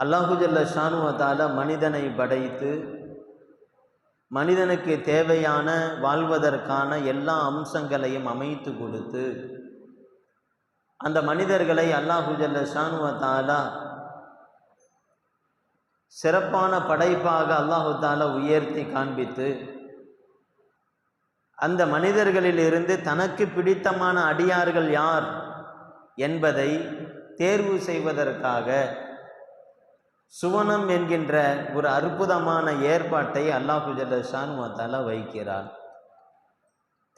அல்லாஹுஜல்ல ஷானுவத்தால் மனிதனை படைத்து மனிதனுக்கு தேவையான வாழ்வதற்கான எல்லா அம்சங்களையும் அமைத்து கொடுத்து அந்த மனிதர்களை அல்லாஹுஜல்ல ஷானுவத்தாலா சிறப்பான படைப்பாக அல்லாஹு தாலா உயர்த்தி காண்பித்து அந்த மனிதர்களில் இருந்து தனக்கு பிடித்தமான அடியார்கள் யார் என்பதை தேர்வு செய்வதற்காக சுவனம் என்கின்ற ஒரு அற்புதமான ஏற்பாட்டை அல்லாஹு ஜல்லஷான் வைக்கிறார்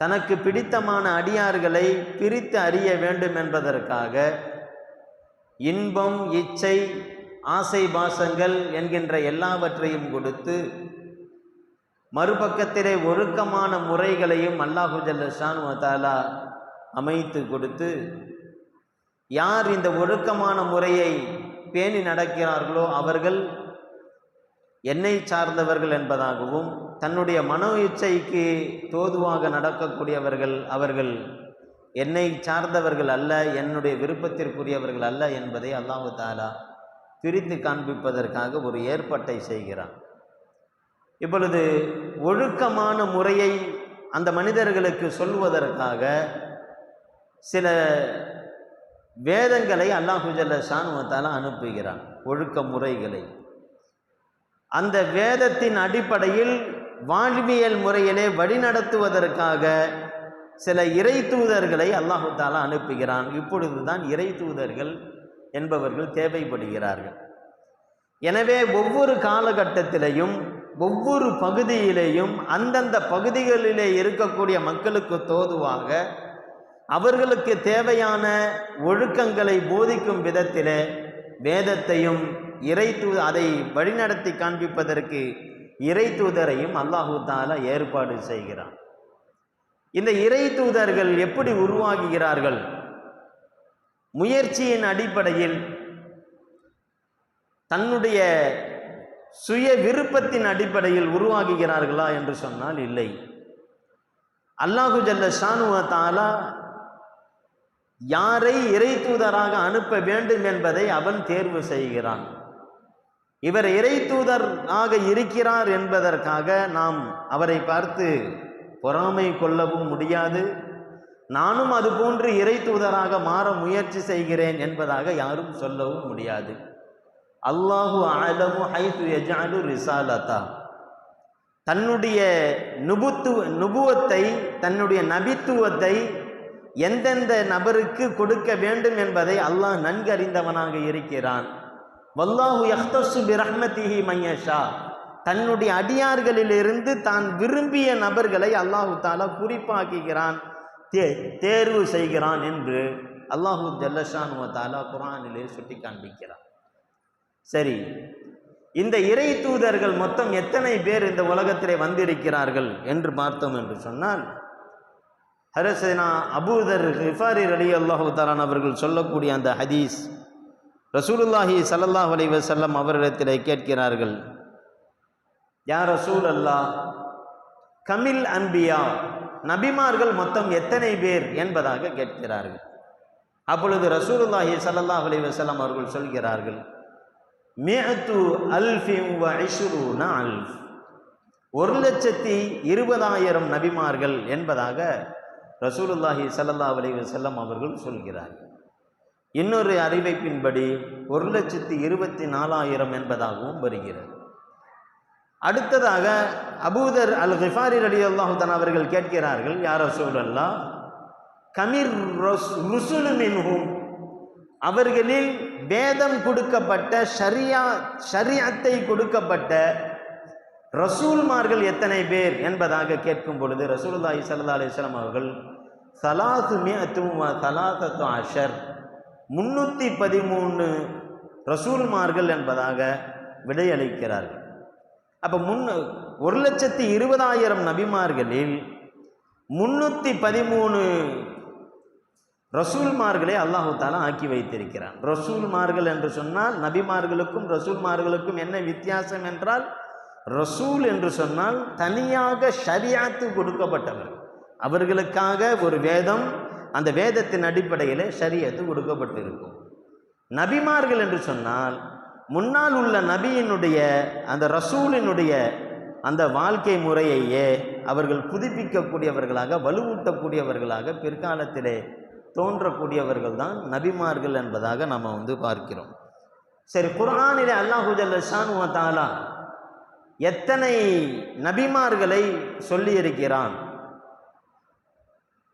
தனக்கு பிடித்தமான அடியார்களை பிரித்து அறிய வேண்டும் என்பதற்காக இன்பம் இச்சை ஆசை பாசங்கள் என்கின்ற எல்லாவற்றையும் கொடுத்து மறுபக்கத்திலே ஒழுக்கமான முறைகளையும் அல்லாஹு ஜல்லஷான் ஷானுவத்தாலா அமைத்து கொடுத்து யார் இந்த ஒழுக்கமான முறையை பேணி நடக்கிறார்களோ அவர்கள் என்னை சார்ந்தவர்கள் என்பதாகவும் தன்னுடைய மனோ இச்சைக்கு தோதுவாக நடக்கக்கூடியவர்கள் அவர்கள் என்னை சார்ந்தவர்கள் அல்ல என்னுடைய விருப்பத்திற்குரியவர்கள் அல்ல என்பதை அல்லாஹு தாலா பிரித்து காண்பிப்பதற்காக ஒரு ஏற்பாட்டை செய்கிறான். இப்பொழுது ஒழுக்கமான முறையை அந்த மனிதர்களுக்கு சொல்வதற்காக சில வேதங்களை அல்லாஹுஜல்ல ஷானுவத்தால் அனுப்புகிறான் ஒழுக்க முறைகளை அந்த வேதத்தின் அடிப்படையில் வாழ்வியல் முறையிலே வழிநடத்துவதற்காக சில இறை தூதர்களை அல்லாஹு தாலா அனுப்புகிறான். இப்பொழுதுதான் இறை தூதர்கள் என்பவர்கள் தேவைப்படுகிறார்கள். எனவே ஒவ்வொரு காலகட்டத்திலையும் ஒவ்வொரு பகுதியிலேயும் அந்தந்த பகுதிகளிலே இருக்கக்கூடிய மக்களுக்கு தோதுவாக அவர்களுக்கு தேவையான ஒழுக்கங்களை போதிக்கும் விதத்தில் வேதத்தையும் இறை தூ அதை வழிநடத்தி காண்பிப்பதற்கு இறை தூதரையும் அல்லாஹு தாலா ஏற்பாடு செய்கிறான். இந்த இறை தூதர்கள் எப்படி உருவாகுகிறார்கள்? முயற்சியின் அடிப்படையில் தன்னுடைய சுய விருப்பத்தின் அடிப்படையில் உருவாகுகிறார்களா என்று சொன்னால் இல்லை. அல்லாஹு ஜல்ல ஷானுவ தாலா யாரை இறை தூதராக அனுப்ப வேண்டும் என்பதை அவன் தேர்வு செய்கிறான். இவர் இறை தூதராக இருக்கிறார் என்பதற்காக நாம் அவரை பார்த்து பொறாமை கொள்ளவும் முடியாது. நானும் அதுபோன்று இறை தூதராக மாற முயற்சி செய்கிறேன் என்பதாக யாரும் சொல்லவும் முடியாது. அல்லாஹு அலமு ஹைத்து எஜாலு ரிசாலதா. தன்னுடைய நுபுத்து நுபுவத்தை தன்னுடைய நபித்துவத்தை எந்தெந்த நபருக்கு கொடுக்க வேண்டும் என்பதை அல்லாஹ் நன்கு அறிந்தவனாக இருக்கிறான். வல்லாஹு யஹ்தசு பிரஹ்மதிஹி மையஷா தன்னுடைய அடியார்களிலிருந்து தான் விரும்பிய நபர்களை அல்லாஹு தாலா குறிப்பாக்குகிறான் தே தேர்வு செய்கிறான் என்று அல்லாஹு ஜல்லஷான் தாலா குரானிலே சுட்டி காண்பிக்கிறான் சரி இந்த இறை தூதர்கள் மொத்தம் எத்தனை பேர் இந்த உலகத்திலே வந்திருக்கிறார்கள் என்று பார்த்தோம் என்று சொன்னால் ஹரசனா அபூதர் ஹிஃபாரி அலி அல்லாஹு தாலான் அவர்கள் சொல்லக்கூடிய அந்த ஹதீஸ் ரசூலுல்லாஹி சல்லல்லாஹ் அலி வசல்லம் அவரிடத்தில் கேட்கிறார்கள். யார் ரசூல் அல்லாஹ் கமில் அன்பியா நபிமார்கள் மொத்தம் எத்தனை பேர் என்பதாக கேட்கிறார்கள். அப்பொழுது ரசூலுல்லாஹி சல்லல்லாஹ் அலி வசல்லம் அவர்கள் சொல்கிறார்கள் மேத்து அல்ஃபிம் வ அல்ஃப். ஒரு லட்சத்தி இருபதாயிரம் நபிமார்கள் என்பதாக ரசூலுல்லாஹி சல்லா அலி வசல்லம் அவர்கள் சொல்கிறார்கள் இன்னொரு அறிவிப்பின்படி ஒரு லட்சத்தி இருபத்தி நாலாயிரம் என்பதாகவும் வருகிறது. அடுத்ததாக அபூதர் அல் ஹிஃபாரி அலி அல்லாஹுதான் அவர்கள் கேட்கிறார்கள் யார் ரசூலல்லா கமிர் ருசுலு அவர்களில் வேதம் கொடுக்கப்பட்ட ஷரியா ஷரியத்தை கொடுக்கப்பட்ட ரசூல்மார்கள் எத்தனை பேர் என்பதாக கேட்கும் பொழுது ரசூலுல்லாஹி சல்லா அலிஸ்லாம் அவர்கள் சலாசு மியத்தும் சலாசத்து அஷர். முன்னூற்றி பதிமூணு ரசூல்மார்கள் என்பதாக விடையளிக்கிறார்கள். அப்போ முன் ஒரு லட்சத்தி இருபதாயிரம் நபிமார்களில் முன்னூற்றி பதிமூணு ரசூல்மார்களை அல்லாஹு தாலா ஆக்கி வைத்திருக்கிறான். ரசூல்மார்கள் என்று சொன்னால் நபிமார்களுக்கும் ரசூல்மார்களுக்கும் என்ன வித்தியாசம் என்றால் ரசூல் என்று சொன்னால் தனியாக ஷரியாத்து கொடுக்கப்பட்டவர். அவர்களுக்காக ஒரு வேதம் அந்த வேதத்தின் அடிப்படையில் சரியத்து கொடுக்கப்பட்டிருக்கும் நபிமார்கள் என்று சொன்னால் முன்னால் உள்ள நபியினுடைய அந்த ரசூலினுடைய அந்த வாழ்க்கை முறையையே அவர்கள் புதுப்பிக்கக்கூடியவர்களாக வலுவூட்டக்கூடியவர்களாக பிற்காலத்திலே தோன்றக்கூடியவர்கள் தான் நபிமார்கள் என்பதாக நம்ம வந்து பார்க்கிறோம். சரி குரானிலே அல்லாஹு ஜல்லஷானு தாலா எத்தனை நபிமார்களை சொல்லியிருக்கிறான்?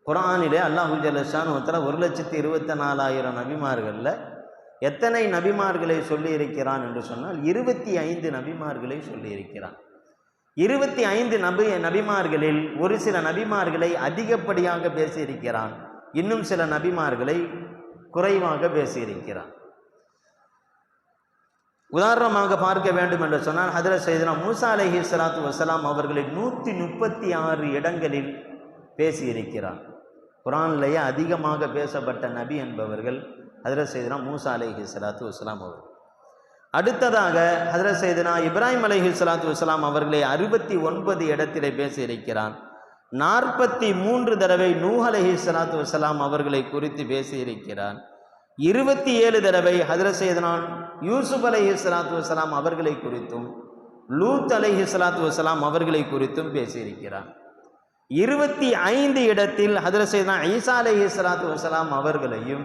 குரானிலே அல்லாஹு ஜலஷான் ஒருத்தர ஒரு லட்சத்தி இருபத்தி நாலாயிரம் நபிமார்களில் எத்தனை நபிமார்களை சொல்லியிருக்கிறான் என்று சொன்னால் இருபத்தி ஐந்து நபிமார்களை சொல்லியிருக்கிறான். இருபத்தி ஐந்து நபி நபிமார்களில் ஒரு சில நபிமார்களை அதிகப்படியாக பேசியிருக்கிறான். இன்னும் சில நபிமார்களை குறைவாக பேசியிருக்கிறான். உதாரணமாக பார்க்க வேண்டும் என்று சொன்னால் ஹதரத் சைதனா மூசா அலஹி சலாத்து வசலாம் அவர்களை நூற்றி முப்பத்தி ஆறு இடங்களில் பேசியிருக்கிறார் குரான்லேயே அதிகமாக பேசப்பட்ட நபி என்பவர்கள் ஹதரத் சைதனா மூசா அலைஹி சலாத்து வசலாம் அவர்கள். அடுத்ததாக ஹதரத் சைதனா இப்ராஹிம் அலைஹி சலாத்து வசலாம் அவர்களை அறுபத்தி ஒன்பது இடத்திலே பேசியிருக்கிறான். நாற்பத்தி மூன்று தடவை நூஹ் அலைஹி சலாத்து வசலாம் அவர்களை குறித்து பேசியிருக்கிறான். இருபத்தி ஏழு தடவை ஹதரத் செய்தனான் யூசுப் அலைஹி சலாத்து வசலாம் அவர்களை குறித்தும் லூத் அலைஹி சலாத்து வசலாம் அவர்களை குறித்தும் பேசியிருக்கிறான். இருபத்தி ஐந்து இடத்தில் ஹதரசைதான் சைதனா ஈசா அலைஹி வசலாம் அவர்களையும்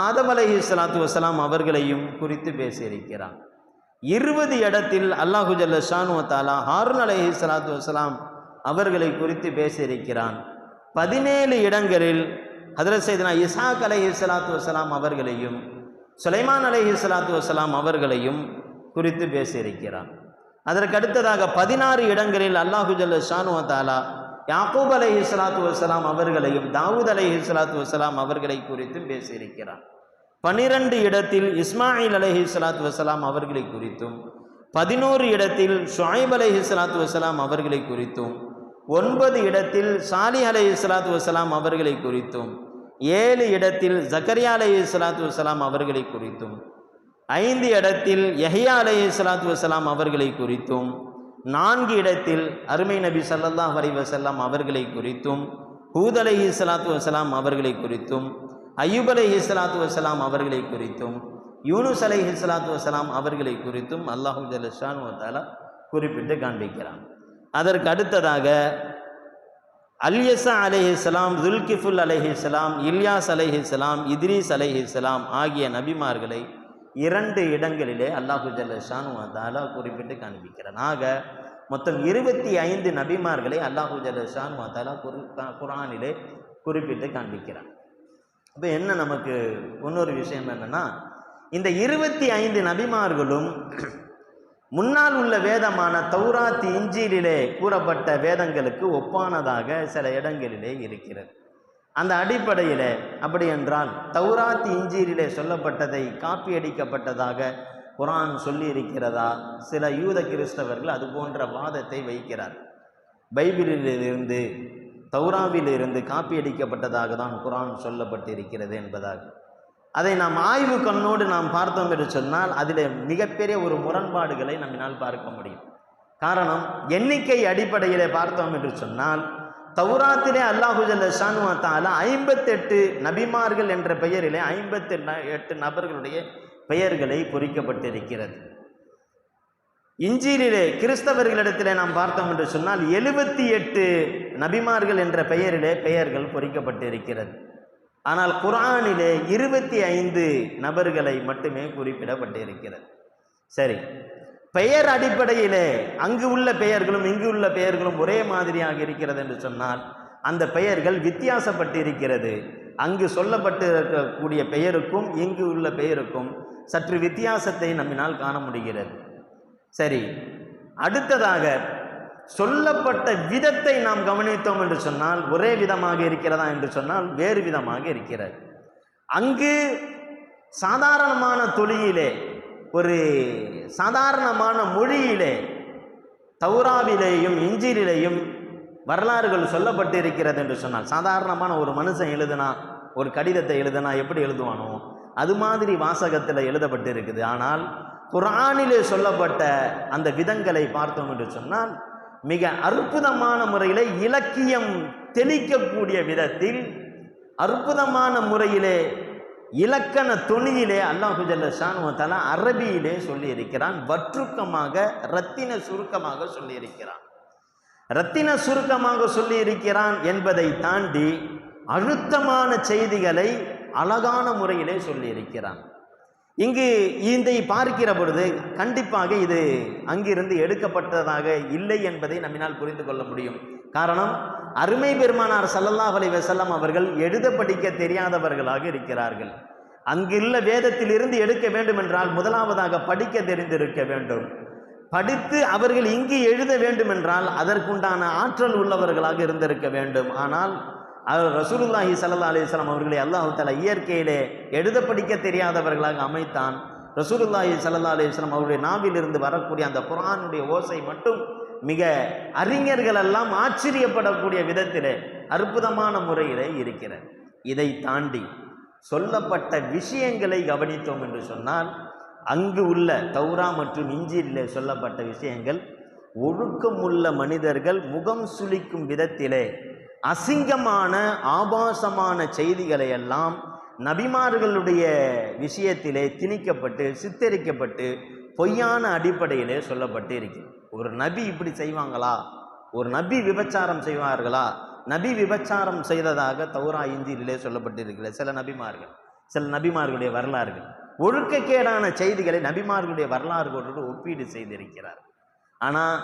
ஆதம் அலஹி சலாத்து வசலாம் அவர்களையும் குறித்து பேசியிருக்கிறான் இருபது இடத்தில் அல்லாஹு ஜல்ல ஷானு தாலா ஹாரூன் அலஹி சலாத்து வசலாம் அவர்களை குறித்து பேசியிருக்கிறான். பதினேழு இடங்களில் ஹதரசைதனா இசாக் அலஹி சலாத்து வசலாம் அவர்களையும் சுலைமான் அலஹி சலாத்து வசலாம் அவர்களையும் குறித்து பேசியிருக்கிறான். அதற்கு அடுத்ததாக பதினாறு இடங்களில் அல்லாஹு ஜல்ல ஷானு தாலா யாக்கூப் அலை இஸ்லாத்து வசலாம் அவர்களையும் தாவூத் அலைஹி இஸ்லாத்து வசலாம் அவர்களை குறித்தும் பேசியிருக்கிறார். பனிரெண்டு இடத்தில் இஸ்மாயில் அலைஹி ஸலாத்து வசலாம் அவர்களை குறித்தும் பதினோரு இடத்தில் ஷாயிப் அலைஹி இஸ்லாத்து வசலாம் அவர்களை குறித்தும் ஒன்பது இடத்தில் சாலி அலை ஸலாத்து வசலாம் அவர்களை குறித்தும் ஏழு இடத்தில் ஜக்கரியா அலைஹி சலாத்து வசலாம் அவர்களை குறித்தும் ஐந்து இடத்தில் யஹியா அலைஹி இஸ்லாத்து வசலாம் அவர்களை குறித்தும் நான்கு இடத்தில் அருமை நபி சல்லல்லாஹ் அலைஹி அவர்களை குறித்தும் ஹூத் அலைஹி இஸ்லாத்து வசலாம் அவர்களை குறித்தும் அய்யூப் அலை இஸ்லாத்து வசலாம் அவர்களை குறித்தும் யூனுஸ் அலை இஸ்லாத்து வசலாம் அவர்களை குறித்தும் அல்லாஹு ஜல்லஷான் தாலா குறிப்பிட்டு காண்பிக்கிறான். அதற்கு அடுத்ததாக அல்யசா அலைஹிஸ்ஸலாம் துல்கிஃபுல் அலைஹிஸ்ஸலாம் இல்யாஸ் அலைஹிஸ்ஸலாம் இத்ரீஸ் அலைஹிஸ்ஸலாம் ஆகிய நபிமார்களை இரண்டு இடங்களிலே அல்லாஹு ஜல்லஷான் தாலா குறிப்பிட்டு காண்பிக்கிறான் ஆக மொத்தம் இருபத்தி ஐந்து நபிமார்களை அல்லாஹு ஜல்லஷான் தாலா குரு குரானிலே குறிப்பிட்டு காண்பிக்கிறான் இப்போ என்ன நமக்கு இன்னொரு விஷயம் என்னன்னா இந்த இருபத்தி ஐந்து நபிமார்களும் முன்னால் உள்ள வேதமான தௌராத் இஞ்சியிலே கூறப்பட்ட வேதங்களுக்கு ஒப்பானதாக சில இடங்களிலே இருக்கிறது. அந்த அடிப்படையில் அப்படி என்றால் தௌராத் இஞ்சீரிலே சொல்லப்பட்டதை காப்பி அடிக்கப்பட்டதாக குரான் சொல்லி இருக்கிறதா சில யூத கிறிஸ்தவர்கள் அது போன்ற வாதத்தை வைக்கிறார். பைபிளிலிருந்து தௌராவிலிருந்து காப்பி அடிக்கப்பட்டதாக தான் குரான் சொல்லப்பட்டிருக்கிறது என்பதாக. அதை நாம் ஆய்வு கண்ணோடு நாம் பார்த்தோம் என்று சொன்னால் அதில் மிகப்பெரிய ஒரு முரண்பாடுகளை நம்மினால் பார்க்க முடியும். காரணம் எண்ணிக்கை அடிப்படையிலே பார்த்தோம் என்று சொன்னால் தௌராத்திலே அல்லாஹு ஜல்ல தாலா ஐம்பத்தெட்டு நபிமார்கள் என்ற பெயரிலே ஐம்பத்தி எட்டு நபர்களுடைய பெயர்களை பொறிக்கப்பட்டிருக்கிறது. இஞ்சியிலே கிறிஸ்தவர்களிடத்திலே நாம் பார்த்தோம் என்று சொன்னால் எழுபத்தி எட்டு நபிமார்கள் என்ற பெயரிலே பெயர்கள் பொறிக்கப்பட்டிருக்கிறது. ஆனால் குரானிலே இருபத்தி ஐந்து நபர்களை மட்டுமே குறிப்பிடப்பட்டிருக்கிறது. சரி பெயர் அடிப்படையிலே அங்கு உள்ள பெயர்களும் இங்கு உள்ள பெயர்களும் ஒரே மாதிரியாக இருக்கிறது என்று சொன்னால் அந்த பெயர்கள் வித்தியாசப்பட்டு இருக்கிறது அங்கு சொல்லப்பட்டிருக்கக்கூடிய பெயருக்கும் இங்கு உள்ள பெயருக்கும் சற்று வித்தியாசத்தை நம்மினால் காண முடிகிறது. சரி அடுத்ததாக சொல்லப்பட்ட விதத்தை நாம் கவனித்தோம் என்று சொன்னால் ஒரே விதமாக இருக்கிறதா என்று சொன்னால் வேறு விதமாக இருக்கிறது. அங்கு சாதாரணமான தொழிலே ஒரு சாதாரணமான மொழியிலே தௌராவிலேயும் இஞ்சிலேயும் வரலாறுகள் சொல்லப்பட்டிருக்கிறது என்று சொன்னால் சாதாரணமான ஒரு மனுஷன் எழுதுனா ஒரு கடிதத்தை எழுதுனா எப்படி எழுதுவானோ அது மாதிரி வாசகத்தில் எழுதப்பட்டிருக்குது. ஆனால் குரானிலே சொல்லப்பட்ட அந்த விதங்களை பார்த்தோம் என்று சொன்னால் மிக அற்புதமான முறையிலே இலக்கியம் தெளிக்கக்கூடிய விதத்தில் அற்புதமான முறையிலே இலக்கண துணியிலே அல்லாஹு ஜல்லஷான் அரபியிலே சொல்லி இருக்கிறான் வற்றுக்கமாக ரத்தின சுருக்கமாக சொல்லி இருக்கிறான் ரத்தின சுருக்கமாக சொல்லி இருக்கிறான் என்பதை தாண்டி அழுத்தமான செய்திகளை அழகான முறையிலே சொல்லி இருக்கிறான் இங்கு இதை பார்க்கிற பொழுது கண்டிப்பாக இது அங்கிருந்து எடுக்கப்பட்டதாக இல்லை என்பதை நம்மினால் புரிந்து கொள்ள முடியும். காரணம் அருமை பெருமானார் சல்லல்லாஹ் அலி வசல்லாம் அவர்கள் எழுத படிக்க தெரியாதவர்களாக இருக்கிறார்கள். அங்குள்ள வேதத்திலிருந்து எடுக்க வேண்டும் என்றால் முதலாவதாக படிக்க தெரிந்திருக்க வேண்டும். படித்து அவர்கள் இங்கு எழுத வேண்டும் என்றால் அதற்குண்டான ஆற்றல் உள்ளவர்களாக இருந்திருக்க வேண்டும். ஆனால் அவர் ரசூலுல்லாஹி சல்லா அலிஸ்லாம் அவர்களை அல்லாஹு தலா இயற்கையிலே எழுத படிக்க தெரியாதவர்களாக அமைத்தான். ரசூலுல்லாஹி சல்லா அலிஸ்லாம் அவருடைய நாவிலிருந்து வரக்கூடிய அந்த குரானுடைய ஓசை மட்டும் மிக அறிஞர்கள் எல்லாம் ஆச்சரியப்படக்கூடிய விதத்திலே அற்புதமான முறையிலே இருக்கிறது. இதை தாண்டி சொல்லப்பட்ட விஷயங்களை கவனித்தோம் என்று சொன்னால் அங்கு உள்ள தௌரா மற்றும் இஞ்சியிலே சொல்லப்பட்ட விஷயங்கள் ஒழுக்கமுள்ள மனிதர்கள் முகம் சுளிக்கும் விதத்திலே அசிங்கமான ஆபாசமான செய்திகளை எல்லாம் நபிமார்களுடைய விஷயத்திலே திணிக்கப்பட்டு சித்தரிக்கப்பட்டு பொய்யான அடிப்படையிலே சொல்லப்பட்டு இருக்கிறது ஒரு நபி இப்படி செய்வாங்களா? ஒரு நபி விபச்சாரம் செய்வார்களா? நபி விபச்சாரம் செய்ததாக தௌரா இந்தியிலே சொல்லப்பட்டிருக்கிறது சில நபிமார்கள் சில நபிமார்களுடைய வரலாறுகள். ஒழுக்கக்கேடான செய்திகளை நபிமார்களுடைய வரலாறுகளோடு ஒப்பீடு செய்திருக்கிறார். ஆனால்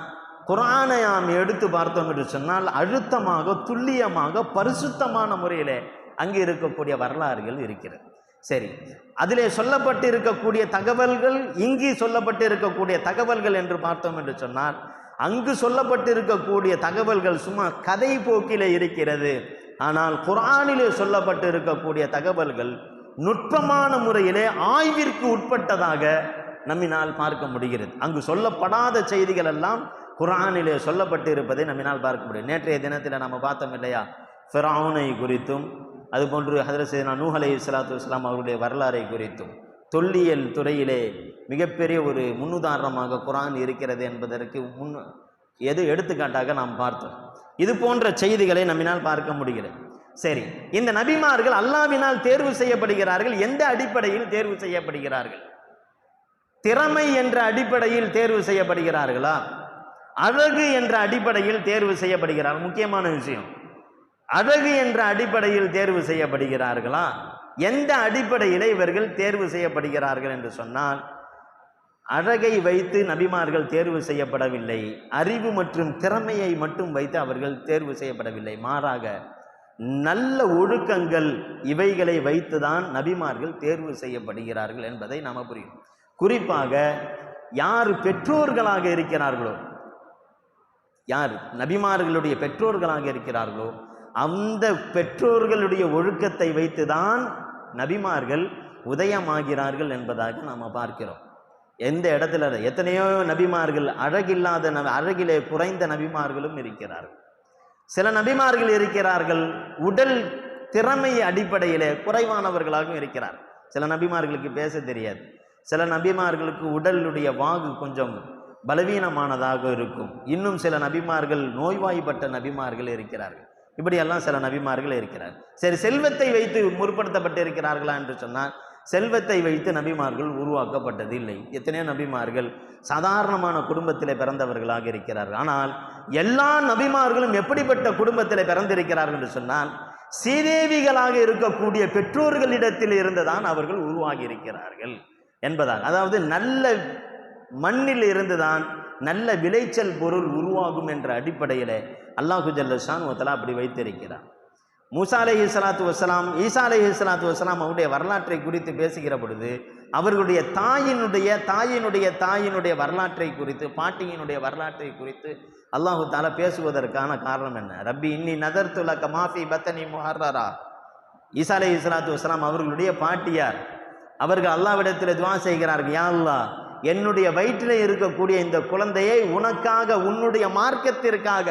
குரானை நாம் எடுத்து பார்த்தோம் என்று சொன்னால் அழுத்தமாக துல்லியமாக பரிசுத்தமான முறையில் அங்கே இருக்கக்கூடிய வரலாறுகள் இருக்கிறது. சரி. அதிலே சொல்லப்பட்டு இருக்கக்கூடிய தகவல்கள் இங்கு சொல்லப்பட்டு இருக்கக்கூடிய தகவல்கள் என்று பார்த்தோம் என்று சொன்னால் அங்கு சொல்லப்பட்டு இருக்கக்கூடிய தகவல்கள் சும்மா கதை போக்கிலே இருக்கிறது. ஆனால் குரானிலே சொல்லப்பட்டு இருக்கக்கூடிய தகவல்கள் நுட்பமான முறையிலே ஆய்விற்கு உட்பட்டதாக நம்மினால் பார்க்க முடிகிறது. அங்கு சொல்லப்படாத செய்திகள் எல்லாம் குரானிலே சொல்லப்பட்டு இருப்பதை நம்மினால் பார்க்க முடியும். நேற்றைய தினத்தில் நம்ம பார்த்தோம் இல்லையா? ஃபிரௌனை குறித்தும் அதுபோன்று ஹதரத் சைதனா நூஹ் அலை இஸ்லாத்து இஸ்லாம் அவருடைய வரலாறை குறித்தும் தொல்லியல் துறையிலே மிகப்பெரிய ஒரு முன்னுதாரணமாக குரான் இருக்கிறது என்பதற்கு முன் எது எடுத்துக்காட்டாக நாம் பார்த்தோம். இது போன்ற செய்திகளை நம்மினால் பார்க்க முடிகிறது. சரி இந்த நபிமார்கள் அல்லாவினால் தேர்வு செய்யப்படுகிறார்கள் எந்த அடிப்படையில் தேர்வு செய்யப்படுகிறார்கள்? திறமை என்ற அடிப்படையில் தேர்வு செய்யப்படுகிறார்களா? அழகு என்ற அடிப்படையில் தேர்வு செய்யப்படுகிறார்கள் முக்கியமான விஷயம். அழகு என்ற அடிப்படையில் தேர்வு செய்யப்படுகிறார்களா? எந்த அடிப்படையில் இவர்கள் தேர்வு செய்யப்படுகிறார்கள் என்று சொன்னால் அழகை வைத்து நபிமார்கள் தேர்வு செய்யப்படவில்லை. அறிவு மற்றும் திறமையை மட்டும் வைத்து அவர்கள் தேர்வு செய்யப்படவில்லை. மாறாக நல்ல ஒழுக்கங்கள் இவைகளை வைத்துதான் நபிமார்கள் தேர்வு செய்யப்படுகிறார்கள் என்பதை நாம் புரியும். குறிப்பாக யார் பெற்றோர்களாக இருக்கிறார்களோ யார் நபிமார்களுடைய பெற்றோர்களாக இருக்கிறார்களோ அந்த பெற்றோர்களுடைய ஒழுக்கத்தை வைத்துதான் நபிமார்கள் உதயமாகிறார்கள் என்பதாக நாம் பார்க்கிறோம். எந்த இடத்துல எத்தனையோ நபிமார்கள் அழகில்லாத ந அழகிலே குறைந்த நபிமார்களும் இருக்கிறார்கள். சில நபிமார்கள் இருக்கிறார்கள் உடல் திறமை அடிப்படையிலே குறைவானவர்களாகவும் இருக்கிறார். சில நபிமார்களுக்கு பேச தெரியாது. சில நபிமார்களுக்கு உடலுடைய வாகு கொஞ்சம் பலவீனமானதாக இருக்கும். இன்னும் சில நபிமார்கள் நோய்வாய்ப்பட்ட நபிமார்கள் இருக்கிறார்கள். இப்படியெல்லாம் சில நபிமார்கள் இருக்கிறார். சரி செல்வத்தை வைத்து முற்படுத்தப்பட்டு இருக்கிறார்களா என்று சொன்னால் செல்வத்தை வைத்து நபிமார்கள் உருவாக்கப்பட்டது இல்லை எத்தனையோ நபிமார்கள் சாதாரணமான குடும்பத்தில் பிறந்தவர்களாக இருக்கிறார்கள். ஆனால் எல்லா நபிமார்களும் எப்படிப்பட்ட குடும்பத்தில் பிறந்திருக்கிறார்கள் என்று சொன்னால் சீதேவிகளாக இருக்கக்கூடிய பெற்றோர்களிடத்தில் இருந்துதான் அவர்கள் உருவாகி இருக்கிறார்கள் என்பதாக அதாவது நல்ல மண்ணில் இருந்துதான் நல்ல விளைச்சல் பொருள் உருவாகும் என்ற அடிப்படையில் அல்லாஹு ஜல்லஷான் ஒத்தலா அப்படி வைத்திருக்கிறார். மூசா அலஹி சலாத்து வசலாம் ஈசா அலஹி சலாத்து வசலாம் அவருடைய வரலாற்றை குறித்து பேசுகிற பொழுது அவர்களுடைய தாயினுடைய தாயினுடைய தாயினுடைய வரலாற்றை குறித்து பாட்டியினுடைய வரலாற்றை குறித்து அல்லாஹு தாலா பேசுவதற்கான காரணம் என்ன? ரப்பி இன்னி நதர்துலக்க மாஃபி பத்தனி முஹர்ரா ஈசா அலஹி சலாத்து வசலாம் அவர்களுடைய பாட்டியார். அவர்கள் அல்லாவிடத்தில் துவா செய்கிறார்கள் யா அல்லாஹ் என்னுடைய வயிற்றில் இருக்கக்கூடிய இந்த குழந்தையை உனக்காக உன்னுடைய மார்க்கத்திற்காக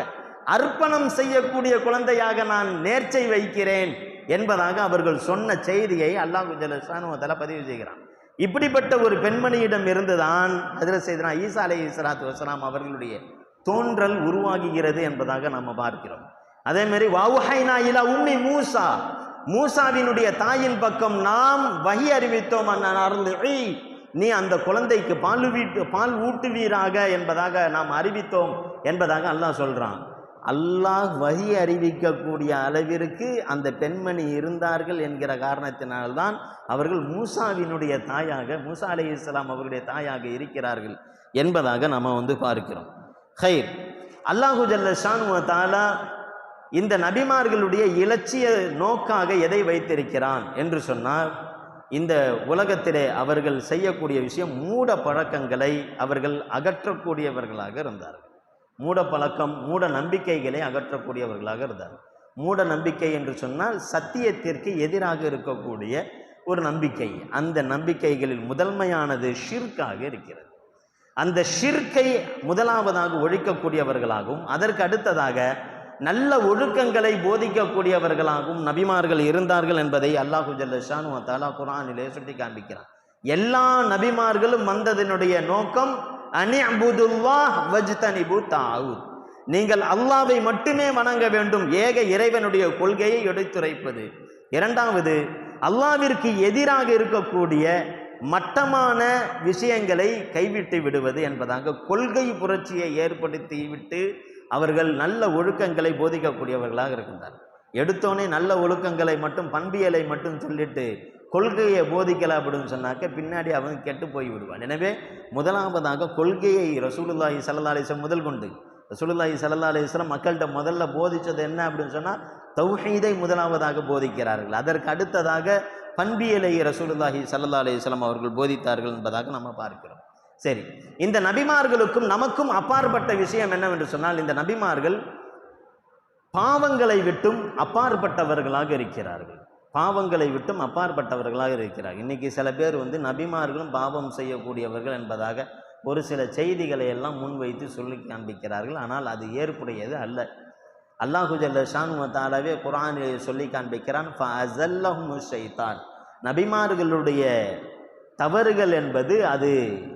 அர்ப்பணம் செய்யக்கூடிய குழந்தையாக நான் நேர்ச்சை வைக்கிறேன் என்பதாக அவர்கள் சொன்ன செய்தியை அல்லாஹு ஜலசானுவத்தில் பதிவு செய்கிறான். இப்படிப்பட்ட ஒரு பெண்மணியிடம் இருந்துதான் அதில் செய்தான் ஈசா அலை இஸ்லாத்து வசலாம் அவர்களுடைய தோன்றல் உருவாகுகிறது என்பதாக நாம் பார்க்கிறோம். அதே மாதிரி வவுஹைனா இலா உம்மி மூசா. மூசாவினுடைய தாயின் பக்கம் நாம் வகி அறிவித்தோம் அண்ணன் நீ அந்த குழந்தைக்கு பால் வீட்டு பால் ஊட்டுவீராக என்பதாக நாம் அறிவித்தோம் என்பதாக அல்லாஹ் சொல்கிறான் அல்லாஹ் வகி அறிவிக்கக்கூடிய அளவிற்கு அந்த பெண்மணி இருந்தார்கள் என்கிற காரணத்தினால்தான் அவர்கள் மூசாவினுடைய தாயாக மூசா அலி இஸ்லாம் அவர்களுடைய தாயாக இருக்கிறார்கள் என்பதாக நம்ம வந்து பார்க்கிறோம். ஹைர். அல்லாஹு ஜல்ல ஷானு தாலா இந்த நபிமார்களுடைய இலட்சிய நோக்காக எதை வைத்திருக்கிறான் என்று சொன்னால் இந்த உலகத்திலே அவர்கள் செய்யக்கூடிய விஷயம் மூட பழக்கங்களை அவர்கள் அகற்றக்கூடியவர்களாக இருந்தார்கள். மூட பழக்கம் மூட நம்பிக்கைகளை அகற்றக்கூடியவர்களாக இருந்தார் மூட நம்பிக்கை என்று சொன்னால் சத்தியத்திற்கு எதிராக இருக்கக்கூடிய ஒரு நம்பிக்கை. அந்த நம்பிக்கைகளில் முதன்மையானது ஷிர்காக இருக்கிறது. அந்த ஷிர்கை முதலாவதாக ஒழிக்கக்கூடியவர்களாகவும் அதற்கு அடுத்ததாக நல்ல ஒழுக்கங்களை போதிக்கக்கூடியவர்களாகவும் நபிமார்கள் இருந்தார்கள் என்பதை அல்லாஹு ஜல்லஷான் தாலா குரானிலே சுட்டி காண்பிக்கிறான் எல்லா நபிமார்களும் வந்ததனுடைய நோக்கம் அனிஅபுதுல்லாஹ் வஜ்தனிபு தாவூத். நீங்கள் அல்லாவை மட்டுமே வணங்க வேண்டும். ஏக இறைவனுடைய கொள்கையை எடுத்துரைப்பது. இரண்டாவது அல்லாவிற்கு எதிராக இருக்கக்கூடிய மட்டமான விஷயங்களை கைவிட்டு விடுவது என்பதாக கொள்கை புரட்சியை ஏற்படுத்தி விட்டு அவர்கள் நல்ல ஒழுக்கங்களை போதிக்கக்கூடியவர்களாக இருக்கின்றார் எடுத்தோனே நல்ல ஒழுக்கங்களை மட்டும் பண்பியலை மட்டும் சொல்லிட்டு கொள்கையை போதிக்கல அப்படின்னு சொன்னாக்க பின்னாடி அவன் கெட்டு போய் விடுவான். எனவே முதலாவதாக கொள்கையை ரசூலுல்லாஹி ஸல்லல்லாஹு முதல் கொண்டு ரசூலுல்லாஹி ஸல்லல்லாஹு மக்கள்கிட்ட முதல்ல போதித்தது என்ன அப்படின்னு சொன்னால் தௌஹீதை முதலாவதாக போதிக்கிறார்கள். அதற்கு அடுத்ததாக பண்பியலை ரசூலுல்லாஹி சல்லா அலிஸ்லாம் அவர்கள் போதித்தார்கள் என்பதாக நம்ம பார்க்கிறோம். சரி இந்த நபிமார்களுக்கும் நமக்கும் அப்பாற்பட்ட விஷயம் என்னவென்று சொன்னால் இந்த நபிமார்கள் பாவங்களை விட்டும் அப்பாற்பட்டவர்களாக இருக்கிறார்கள். பாவங்களை விட்டும் அப்பாற்பட்டவர்களாக இருக்கிறார். இன்றைக்கி சில பேர் வந்து நபிமார்களும் பாவம் செய்யக்கூடியவர்கள் என்பதாக ஒரு சில செய்திகளை எல்லாம் முன்வைத்து சொல்லி காண்பிக்கிறார்கள். ஆனால் அது ஏற்புடையது அல்ல. அல்லாஹுஜல்ல ஜல்ல குரானிலே சொல்லி காண்பிக்கிறான் ஃபஅஸல்லஹுமு ஷைத்தான். நபிமார்களுடைய தவறுகள் என்பது அது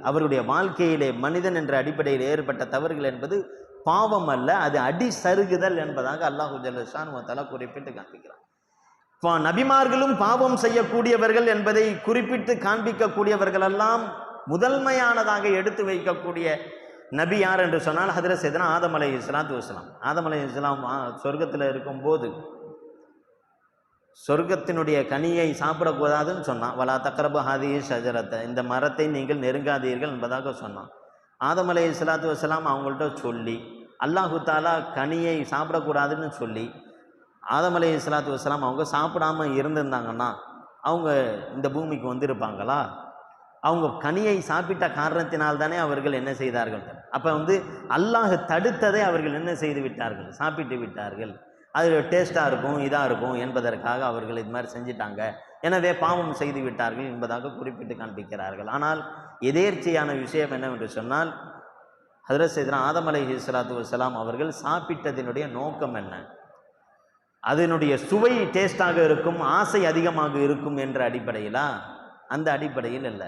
அவருடைய வாழ்க்கையிலே மனிதன் என்ற அடிப்படையில் ஏற்பட்ட தவறுகள் என்பது பாவம் அல்ல அது அடி சருகுதல் என்பதாக அல்லாஹுஜல்ல ஜல்ல குறிப்பிட்டு காண்பிக்கிறான். நபிமார்களும் பாவம் செய்யக்கூடியவர்கள் என்பதை குறிப்பிட்டு காண்பிக்கக்கூடியவர்களெல்லாம் முதன்மையானதாக எடுத்து வைக்கக்கூடிய நபி யார் என்று சொன்னால் ஹதரத் சேதனா ஆதம் அலை இஸ்லாத்து வஸ்லாம் ஆதம் அலை இஸ்லாம் சொர்க்கத்தில் இருக்கும்போது சொர்க்கத்தினுடைய கனியை சாப்பிடக்கூடாதுன்னு சொன்னான். வலா தக்கரபு ஹாதி ஷஜரத்தை இந்த மரத்தை நீங்கள் நெருங்காதீர்கள் என்பதாக சொன்னான். ஆதம் அலை இஸ்லாத்து வஸ்லாம் அவங்கள்ட்ட சொல்லி அல்லாஹு தாலா கனியை சாப்பிடக்கூடாதுன்னு சொல்லி ஆதம் அலை இஸ்லாத்து வஸ்லாம் அவங்க சாப்பிடாம இருந்திருந்தாங்கன்னா அவங்க இந்த பூமிக்கு வந்திருப்பாங்களா? அவங்க கனியை சாப்பிட்ட காரணத்தினால் தானே அவர்கள் என்ன செய்தார்கள்? அப்போ வந்து அல்லாஹ் தடுத்ததை அவர்கள் என்ன செய்து விட்டார்கள்? சாப்பிட்டு விட்டார்கள். அது டேஸ்ட்டாக இருக்கும் இதாக இருக்கும் என்பதற்காக அவர்கள் இது மாதிரி செஞ்சிட்டாங்க. எனவே பாவம் செய்து விட்டார்கள் என்பதாக குறிப்பிட்டு காண்பிக்கிறார்கள். ஆனால் எதேர்ச்சியான விஷயம் என்னவென்று சொன்னால் ஹதரத் சைதனா ஆதம் அலை ஹிஸ்லாத்து வசலாம் அவர்கள் சாப்பிட்டதினுடைய நோக்கம் என்ன? அதனுடைய சுவை டேஸ்டாக இருக்கும் ஆசை அதிகமாக இருக்கும் என்ற அடிப்படையிலா? அந்த அடிப்படையில் இல்லை.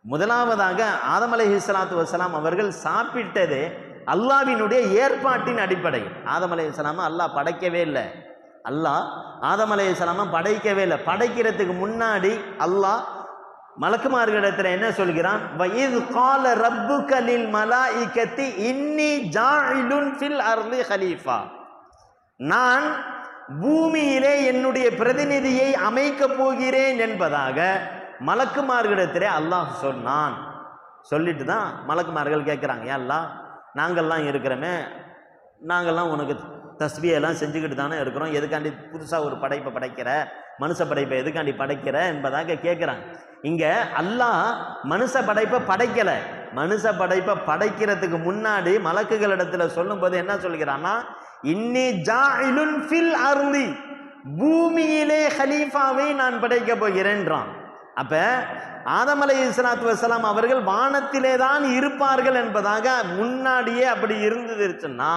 முதலாவதாக ஆதம் அலை இஸ்லாத்து வசலாம் அவர்கள் சாப்பிட்டது அல்லாவினுடைய ஏற்பாட்டின் அடிப்படையில். ஆதம் அலி இஸ்லாம அல்லாஹ் படைக்கவே இல்லை. அல்லாஹ் ஆதம் அலி இஸ்லாம படைக்கவே இல்லை. படைக்கிறதுக்கு முன்னாடி அல்லாஹ் மலக்குமார்களிடத்தில் என்ன சொல்கிறான்? வயது கால ரப்பு கலில் மலாஇகத்தி இன்னி ஜாயிலுன் ஃபில் அர்லி ஹலீஃபா. நான் பூமியிலே என்னுடைய பிரதிநிதியை அமைக்கப் போகிறேன் என்பதாக மலக்குமார்களிடத்திலே அல்லாஹ் சொன்னான். சொல்லிட்டு தான் மலக்குமார்கள் கேட்குறாங்க ஏன் அல்லாஹ் நாங்கள்லாம் இருக்கிறோமே நாங்கள்லாம் உனக்கு தஸ்பியெல்லாம் செஞ்சுக்கிட்டு தானே இருக்கிறோம் எதுக்காண்டி புதுசாக ஒரு படைப்பை படைக்கிற மனுஷ படைப்பை எதுக்காண்டி படைக்கிற? என்பதாக கேட்குறாங்க. இங்கே அல்லாஹ் மனுஷ படைப்பை படைக்கலை. மனுஷ படைப்பை படைக்கிறதுக்கு முன்னாடி மலக்குகளிடத்தில் சொல்லும்போது என்ன சொல்கிறான்னா இன்னி ஜாயிலுன் ஃபில் அருளி பூமியிலே ஹலீஃபாவை நான் படைக்க போகிறேன்றான். அப்ப ஆதமலை அலை இஸ்லாத்து வசலாம் அவர்கள் வானத்திலே தான் இருப்பார்கள் என்பதாக முன்னாடியே அப்படி இருந்துருச்சுன்னா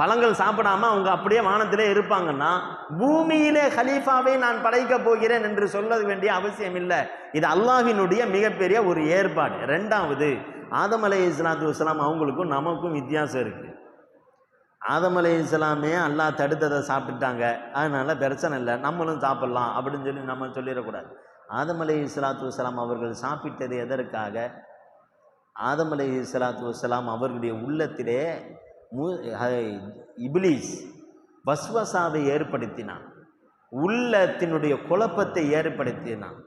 பழங்கள் சாப்பிடாம அவங்க அப்படியே வானத்திலே இருப்பாங்கன்னா பூமியிலே ஹலீஃபாவை நான் படைக்க போகிறேன் என்று சொல்ல வேண்டிய அவசியம் இல்லை. இது அல்லாஹினுடைய மிகப்பெரிய ஒரு ஏற்பாடு. ரெண்டாவது ஆதம் அலை இஸ்லாத்து வலாம் அவங்களுக்கும் நமக்கும் வித்தியாசம் இருக்குது ஆதம் அலை இஸ்லாமே அல்லா தடுத்ததை சாப்பிட்டுட்டாங்க. அதனால் பிரச்சனை இல்லை. நம்மளும் சாப்பிட்லாம் அப்படின்னு சொல்லி நம்ம சொல்லிடக்கூடாது. ஆதம் அலை இஸ்லாத்து வலாம் அவர்கள் சாப்பிட்டது எதற்காக? ஆதம் அலை இஸ்லாத்து வலாம் அவர்களுடைய உள்ளத்திலே மு இபிலிஸ் வஸ்வசாவை ஏற்படுத்தினான். உள்ளத்தினுடைய குழப்பத்தை ஏற்படுத்தினான்.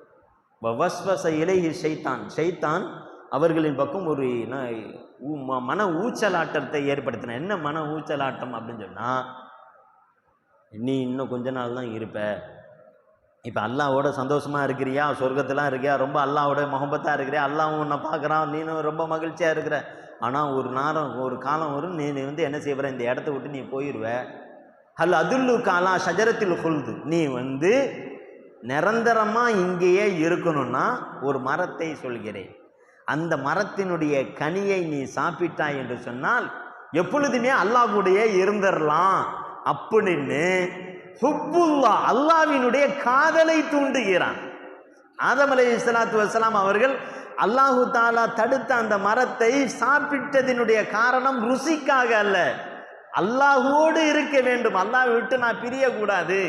வஸ்வச இலைஹி ஷைத்தான். ஷைத்தான் அவர்களின் பக்கம் ஒரு என்ன, ஊ- ம- மன ஊச்சலாட்டத்தை ஏற்படுத்தின. என்ன மன ஊச்சலாட்டம் அப்படின்னு சொன்னால் நீ இன்னும் கொஞ்ச நாள் தான் இருப்ப. இப்போ அல்லாவோட சந்தோஷமாக இருக்கிறியா? சொர்க்கத்தெலாம் இருக்கியா? ரொம்ப அல்லாவோட முகம்பத்தாக இருக்கிறியா? அல்லாவும் உன்னை பார்க்குறான். நீனும் ரொம்ப மகிழ்ச்சியாக இருக்கிற. ஆனால் ஒரு நேரம் ஒரு காலம் வரும். நீ வந்து என்ன செய்வற இந்த இடத்த விட்டு நீ போயிடுவ ஹல் அதுல்லு காலா சஜரத்தில் ஹுல்து. நீ வந்து நிரந்தரமாக இங்கேயே இருக்கணும்னா ஒரு மரத்தை சொல்கிறேன். அந்த மரத்தினுடைய கனியை நீ சாப்பிட்டாய் என்று சொன்னால் எப்பொழுதுமே அல்லாஹ் இருந்துடலாம் அப்படின்னு ஹுப்புல்லா அல்லாவினுடைய காதலை தூண்டுகிறான். ஆதம் அலை இஸ்லாத்து வசலாம் அவர்கள் அல்லாஹு தாலா தடுத்த அந்த மரத்தை சாப்பிட்டதினுடைய காரணம் ருசிக்காக அல்ல. அல்லாஹோடு இருக்க வேண்டும். அல்லாஹ் விட்டு நான் பிரியக்கூடாது.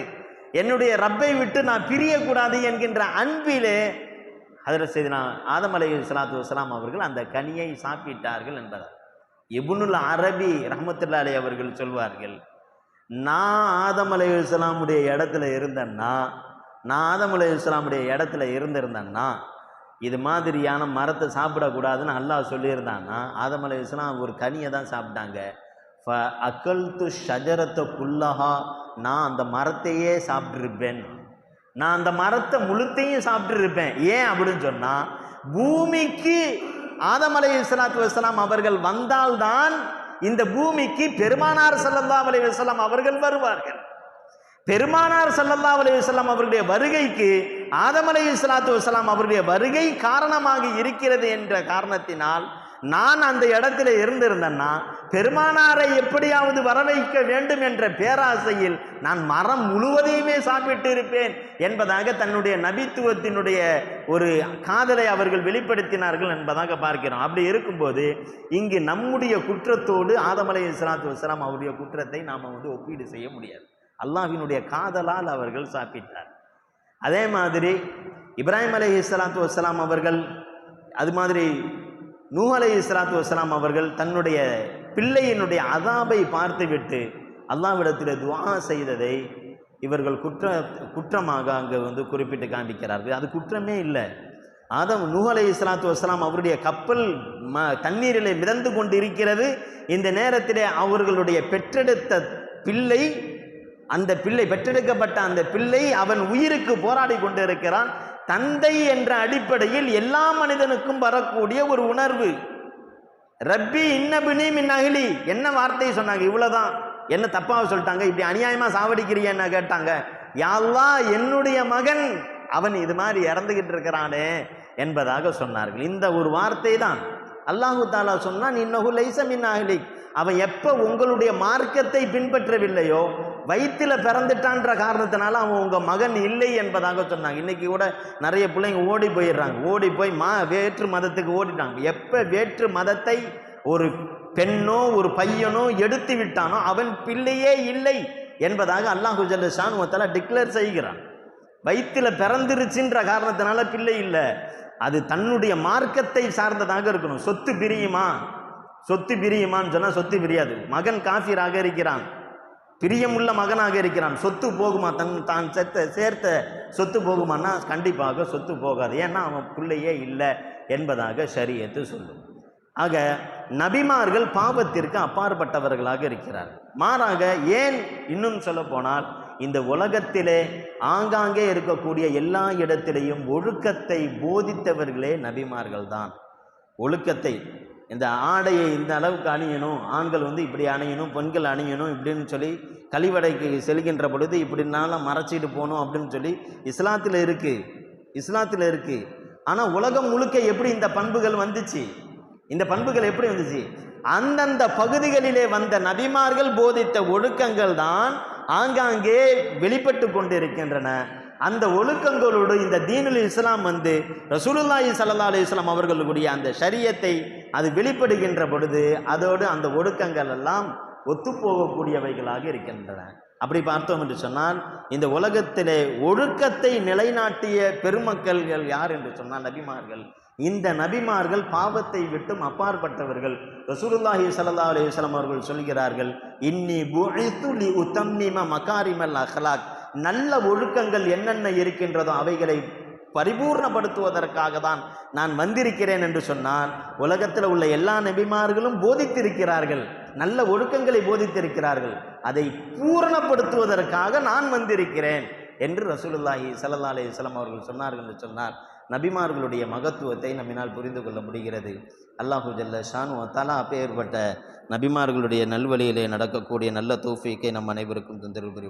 என்னுடைய ரப்பை விட்டு நான் பிரியக்கூடாது என்கின்ற அன்பிலே அதில் செய்தினா ஆதம் அலை சலாத்து வலாம் அவர்கள் அந்த கனியை சாப்பிட்டார்கள் என்பதால். இப்னுல் அரபி ரஹமத்துல்லா அலி அவர்கள் சொல்வார்கள் நான் ஆதம் அலை இஸ்லாமுடைய இடத்துல இருந்தேன்னா நான் ஆதம் அலை இஸ்லாமுடைய இடத்துல இருந்திருந்தேன்னா இது மாதிரியான மரத்தை சாப்பிடக்கூடாதுன்னு அல்லாஹ் சொல்லியிருந்தான்னா ஆதம் அலை இஸ்லாம் ஒரு கனியை தான் சாப்பிட்டாங்க. ஃப அக்கல் து ஷஜரத்தை குல்லஹா நான் அந்த மரத்தையே சாப்பிட்ருப்பேன் நான் அந்த மரத்தை முழுத்தையும் சாப்பிட்டுருப்பேன். ஏன் அப்படின்னு சொன்னால் பூமிக்கு ஆதமலை இஸ்லாத்து வசலாம் அவர்கள் வந்தால்தான் இந்த பூமிக்கு பெருமானார் சல்லல்லா அலி வசலாம் அவர்கள் வருவார்கள். பெருமானார் சல்லல்லா அலி வசலாம் அவருடைய வருகைக்கு ஆதமலை இஸ்லாத்து வசலாம் அவருடைய வருகை காரணமாக இருக்கிறது என்ற காரணத்தினால் நான் அந்த இடத்துல இருந்திருந்தேன்னா பெருமானாரை எப்படியாவது வர வைக்க வேண்டும் என்ற பேராசையில் நான் மரம் முழுவதையுமே சாப்பிட்டு இருப்பேன் என்பதாக தன்னுடைய நபித்துவத்தினுடைய ஒரு காதலை அவர்கள் வெளிப்படுத்தினார்கள் என்பதாக பார்க்கிறோம். அப்படி இருக்கும்போது இங்கு நம்முடைய குற்றத்தோடு ஆதமலை இஸ்லாத்து வசலாம் அவருடைய குற்றத்தை நாம் வந்து ஒப்பீடு செய்ய முடியாது. அல்லாஹினுடைய காதலால் அவர்கள் சாப்பிட்டார். அதே மாதிரி இப்ராஹிம் அலி இஸ்லாத்து வஸ்லாம் அவர்கள் அது மாதிரி நூ அலை இஸ்லாத்து வசலாம் அவர்கள் தன்னுடைய பிள்ளையினுடைய அதாபை பார்த்துவிட்டு அல்லாவிடத்தில் துவா செய்ததை இவர்கள் குற்ற குற்றமாக அங்கே வந்து குறிப்பிட்டு காண்பிக்கிறார்கள். அது குற்றமே இல்லை. ஆதம் நூ அலை இஸ்லாத்து வசலாம் அவருடைய கப்பல் ம தண்ணீரிலே மிதந்து கொண்டு இருக்கிறது இந்த நேரத்திலே அவர்களுடைய பெற்றெடுத்த பிள்ளை அந்த பிள்ளை பெற்றெடுக்கப்பட்ட அந்த பிள்ளை அவன் உயிருக்கு போராடி கொண்டிருக்கிறான். தந்தை என்ற அடிப்படையில் எல்லா மனிதனுக்கும் வரக்கூடிய ஒரு உணர்வு. ரப்பி இன்னபினி மின் அகிலி. என்ன வார்த்தையை சொன்னாங்க? இவ்வளோதான் என்ன தப்பாக சொல்லிட்டாங்க? இப்படி அநியாயமாக சாவடிக்கிறியன்னு கேட்டாங்க. யாழ்லா என்னுடைய மகன். அவன் இது மாதிரி இறந்துகிட்டு இருக்கிறானே என்பதாக சொன்னார்கள். இந்த ஒரு வார்த்தை தான். அல்லாஹு தாலா சொன்னான் இன்னகு லைச மின் அவன் எப்போ உங்களுடைய மார்க்கத்தை பின்பற்றவில்லையோ வயிற்றில் பிறந்துட்டான்ற காரணத்தினால அவன் உங்கள் மகன் இல்லை என்பதாக சொன்னாங்க. இன்றைக்கி கூட நிறைய பிள்ளைங்க ஓடி போயிடுறாங்க. ஓடி போய் மா வேற்று மதத்துக்கு ஓடிட்டாங்க. எப்போ வேற்று மதத்தை ஒரு பெண்ணோ ஒரு பையனோ எடுத்து விட்டானோ அவன் பிள்ளையே இல்லை என்பதாக அல்லாஹு ஜல்ல ஷானுவத்தால டிக்ளேர் செய்கிறான். வயிற்றில் பிறந்துருச்சுன்ற காரணத்தினால பிள்ளை இல்லை. அது தன்னுடைய மார்க்கத்தை சார்ந்ததாக இருக்கணும். சொத்து பிரியுமா? சொத்து பிரியுமான்னு சொன்னால் சொத்து பிரியாது. மகன் காஃபிராக இருக்கிறான். பிரியமுள்ள மகனாக இருக்கிறான். சொத்து போகுமா? தன் தான் செத்த சேர்த்த சொத்து போகுமான்னா கண்டிப்பாக சொத்து போகாது. ஏன்னா அவன் பிள்ளையே இல்லை என்பதாக சரியத்து சொல்லும். ஆக நபிமார்கள் பாவத்திற்கு அப்பாற்பட்டவர்களாக இருக்கிறார் மாறாக ஏன் இன்னும் சொல்ல போனால் இந்த உலகத்திலே ஆங்காங்கே இருக்கக்கூடிய எல்லா இடத்திலேயும் ஒழுக்கத்தை போதித்தவர்களே நபிமார்கள் தான் ஒழுக்கத்தை இந்த ஆடையை இந்த அளவுக்கு அணியணும் ஆண்கள் வந்து இப்படி அணியணும் பெண்கள் அணியணும் இப்படின்னு சொல்லி கழிவடைக்கு செல்கின்ற பொழுது இப்படினாலும் மறைச்சிட்டு போகணும் அப்படின்னு சொல்லி இஸ்லாத்தில் இருக்குது இஸ்லாத்தில் இருக்குது ஆனால் உலகம் முழுக்க எப்படி இந்த பண்புகள் வந்துச்சு? இந்த பண்புகள் எப்படி வந்துச்சு? அந்தந்த பகுதிகளிலே வந்த நபிமார்கள் போதித்த ஒழுக்கங்கள் தான் ஆங்காங்கே வெளிப்பட்டு கொண்டிருக்கின்றன. அந்த ஒழுக்கங்களோடு இந்த தீனுல் இஸ்லாம் வந்து ரசூலுல்லாஹி சல்லா அலைஹி அவர்களுடைய அந்த சரியத்தை அது வெளிப்படுகின்ற பொழுது அதோடு அந்த ஒழுக்கங்கள் எல்லாம் ஒத்துப்போகக்கூடியவைகளாக இருக்கின்றன. அப்படி பார்த்தோம் என்று சொன்னால் இந்த உலகத்திலே ஒழுக்கத்தை நிலைநாட்டிய பெருமக்கள்கள் யார் என்று சொன்னால் நபிமார்கள். இந்த நபிமார்கள் பாவத்தை விட்டும் அப்பாற்பட்டவர்கள். ரசூலுல்லாஹி சல்லா அலைஹி அவர்கள் சொல்கிறார்கள் இன்னி புஇத்து லி உத்தம்மிம மகாரிமல் அஹ்லாக். நல்ல ஒழுக்கங்கள் என்னென்ன இருக்கின்றதோ அவைகளை பரிபூர்ணப்படுத்துவதற்காக தான் நான் வந்திருக்கிறேன் என்று சொன்னால் உலகத்தில் உள்ள எல்லா நபிமார்களும் போதித்திருக்கிறார்கள். நல்ல ஒழுக்கங்களை போதித்திருக்கிறார்கள். அதை பூரணப்படுத்துவதற்காக நான் வந்திருக்கிறேன் என்று ரசூலுல்லாஹி சல்லா அலைஹி அவர்கள் சொன்னார்கள் என்று சொன்னார் நபிமார்களுடைய மகத்துவத்தை நம்மினால் புரிந்து கொள்ள முடிகிறது. அல்லாஹு ஜல்ல ஷானு தலா அப்பேற்பட்ட நபிமார்களுடைய நல்வழியிலே நடக்கக்கூடிய நல்ல தோஃபிக்கை நம் அனைவருக்கும் தந்திருக்கிறோம்